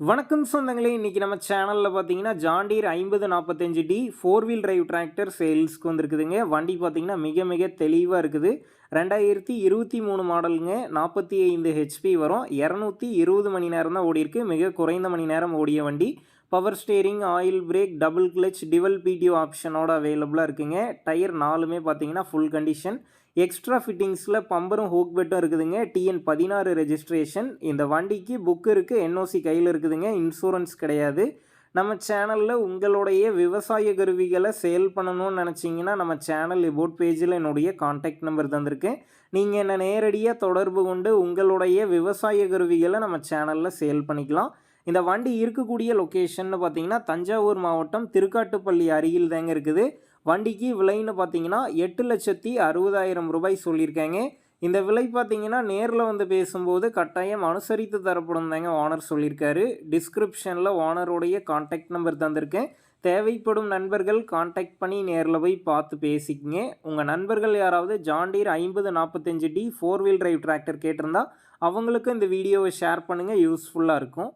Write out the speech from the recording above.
வணக்கம் சொந்தங்களே இன்றைக்கி நம்ம சேனலில் பார்த்தீங்கன்னா ஜாண்டீர் ஐம்பது நாற்பத்தஞ்சு D four wheel drive tractor சேல்ஸ்க்கு வந்திருக்குதுங்க. வண்டி பார்த்தீங்கன்னா மிக மிக தெளிவாக இருக்குது. ரெண்டாயிரத்தி இருபத்தி மூணு மாடலுங்க நாற்பத்தி ஐந்து ஹெச்பி வரும். இரநூத்தி இருபது மணி நேரம் தான் ஓடிருக்கு மிக குறைந்த மணி நேரம் ஓடிய வண்டி. Power steering oil brake double clutch dual PTO ஆப்ஷனோட அவைலபிளாக இருக்குங்க. டயர் நாலுமே பார்த்தீங்கன்னா ஃபுல் கண்டிஷன் எக்ஸ்ட்ரா ஃபிட்டிங்ஸில் பம்பரும் ஹூக் பெட்டும் இருக்குதுங்க. டிஎன் பதினாறு ரெஜிஸ்ட்ரேஷன் இந்த வண்டிக்கு புக்கு இருக்குது என்ஓசி கையில் இருக்குதுங்க. இன்சூரன்ஸ் கிடையாது. நம்ம சேனலில் உங்களுடைய விவசாய கருவிகளை சேல் பண்ணணும்னு நினச்சிங்கன்னா நம்ம சேனல் எபோட் பேஜில் என்னுடைய காண்டாக்ட் நம்பர் தந்திருக்கேன் நீங்கள் என்னை நேரடியாக தொடர்பு கொண்டு உங்களுடைய விவசாய கருவிகளை நம்ம சேனலில் சேல் பண்ணிக்கலாம். இந்த வண்டி இருக்கக்கூடிய லொக்கேஷன்னு பார்த்தீங்கன்னா தஞ்சாவூர் மாவட்டம் திருக்காட்டுப்பள்ளி அருகில் தாங்க இருக்குது. வண்டிக்கு விலைன்னு பார்த்தீங்கன்னா எட்டு லட்சத்தி அறுபதாயிரம் ரூபாய் சொல்லியிருக்காங்க. இந்த விலை பார்த்தீங்கன்னா நேரில் வந்து பேசும்போது கட்டாயம் அனுசரித்து தரப்படும் தாங்க ஓனர் சொல்லியிருக்காரு. டிஸ்கிரிப்ஷனில் ஓனருடைய கான்டாக்ட் நம்பர் தந்திருக்கேன். தேவைப்படும் நண்பர்கள் காண்டாக்ட் பண்ணி நேரில் போய் பார்த்து பேசிக்கங்க. உங்கள் நண்பர்கள் யாராவது ஜாண்டீர் ஐம்பது நாற்பத்தஞ்சு D four wheel drive tractor கேட்டிருந்தா அவங்களுக்கும் இந்த வீடியோவை ஷேர் பண்ணுங்கள் யூஸ்ஃபுல்லாக இருக்கும்.